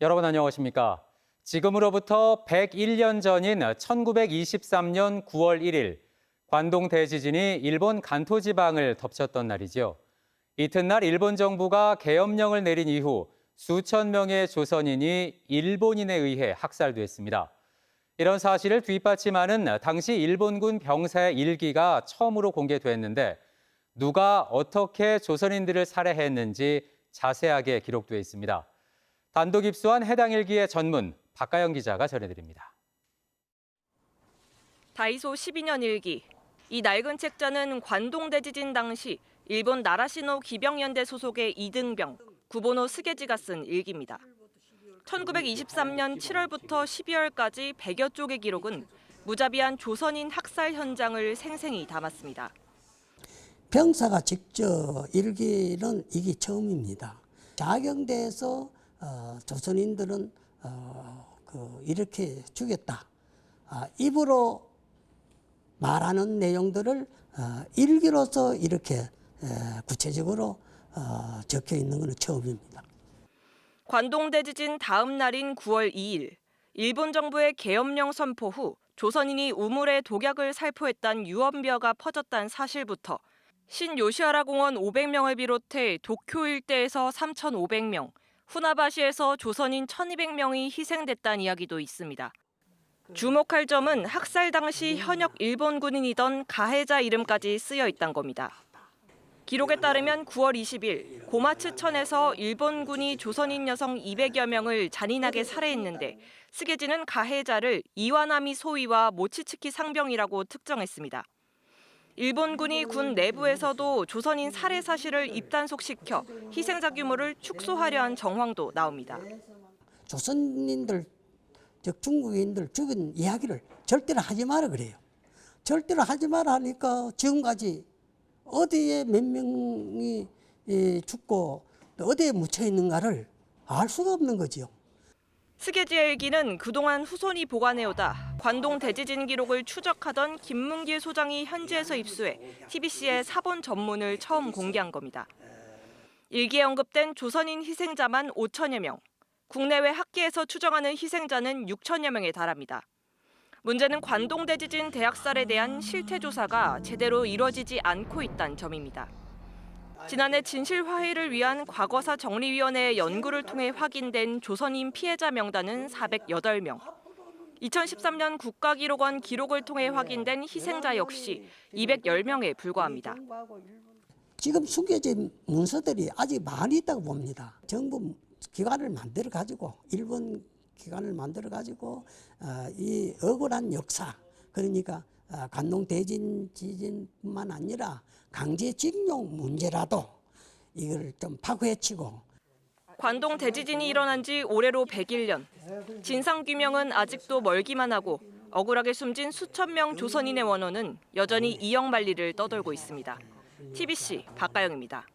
여러분 안녕하십니까? 지금으로부터 101년 전인 1923년 9월 1일 관동 대지진이 일본 간토 지방을 덮쳤던 날이죠. 이튿날 일본 정부가 계엄령을 내린 이후 수천 명의 조선인이 일본인에 의해 학살됐습니다. 이런 사실을 뒷받침하는 당시 일본군 병사의 일기가 처음으로 공개됐는데 누가 어떻게 조선인들을 살해했는지 자세하게 기록돼 있습니다. 단독 입수한 해당 일기의 전문 박가영 기자가 전해드립니다. 다이소 12년 일기. 이 낡은 책자는 관동 대 지진 당시 일본 나라시노 기병연대 소속의 이등병 구보노 스게지가 쓴 일기입니다. 1923년 7월부터 12월까지 100여 쪽의 기록은 무자비한 조선인 학살 현장을 생생히 담았습니다. 병사가 직접 일기는 이게 처음입니다. 자경대에서 어, 조선인들은 어, 그 이렇게 죽였다. 아, 입으로 말하는 내용들을 어, 일기로서 이렇게 에, 구체적으로 어, 적혀 있는 것은 처음입니다. 관동 대 지진 다음 날인 9월 2일 일본 정부의 계엄령 선포 후 조선인이 우물에 독약을 살포했다는 유언비어가 퍼졌다는 사실부터 신요시하라 공원 500명을 비롯해 도쿄 일대에서 3,500명, 후나바시에서 조선인 1,200명이 희생됐다는 이야기도 있습니다. 주목할 점은 학살 당시 현역 일본 군인이던 가해자 이름까지 쓰여 있다는 겁니다. 기록에 따르면 9월 20일 고마츠천에서 일본군이 조선인 여성 200여 명을 잔인하게 살해했는데 스게지는 가해자를 이와나미 소위와 모치츠키 상병이라고 특정했습니다. 일본군이 군 내부에서도 조선인 살해 사실을 입단속시켜 희생자 규모를 축소하려 한 정황도 나옵니다. 조선인들, 즉 중국인들 죽은 이야기를 절대로 하지 마라 그래요. 절대로 하지 마라 하니까 지금까지 어디에 몇 명이 예, 죽고 또 어디에 묻혀 있는가를 알 수가 없는 거지요. 스게지의 일기는 그동안 후손이 보관해오다 관동 대지진 기록을 추적하던 김문길 소장이 현지에서 입수해 TBC의 사본 전문을 처음 공개한 겁니다. 일기에 언급된 조선인 희생자만 5천여 명, 국내외 학계에서 추정하는 희생자는 6천여 명에 달합니다. 문제는 관동 대지진 대학살에 대한 실태 조사가 제대로 이뤄지지 않고 있다는 점입니다. 지난해 진실 화해를 위한 과거사 정리위원회의 연구를 통해 확인된 조선인 피해자 명단은 408명. 2013년 국가기록원 기록을 통해 확인된 희생자 역시 210명에 불과합니다. 지금 숨겨진 문서들이 아직 많이 있다고 봅니다. 정부 기관을 만들어 가지고 일본 기관을 만들어 가지고 어, 이 억울한 역사 그러니까 어, 관동 대진 지진뿐만 아니라 강제징용 문제라도 이걸 좀 파고해치고 관동 대지진이 일어난 지 올해로 101년. 진상 규명은 아직도 멀기만 하고 억울하게 숨진 수천 명 조선인의 원혼은 여전히 이영만리를 떠돌고 있습니다. TBC 박가영입니다.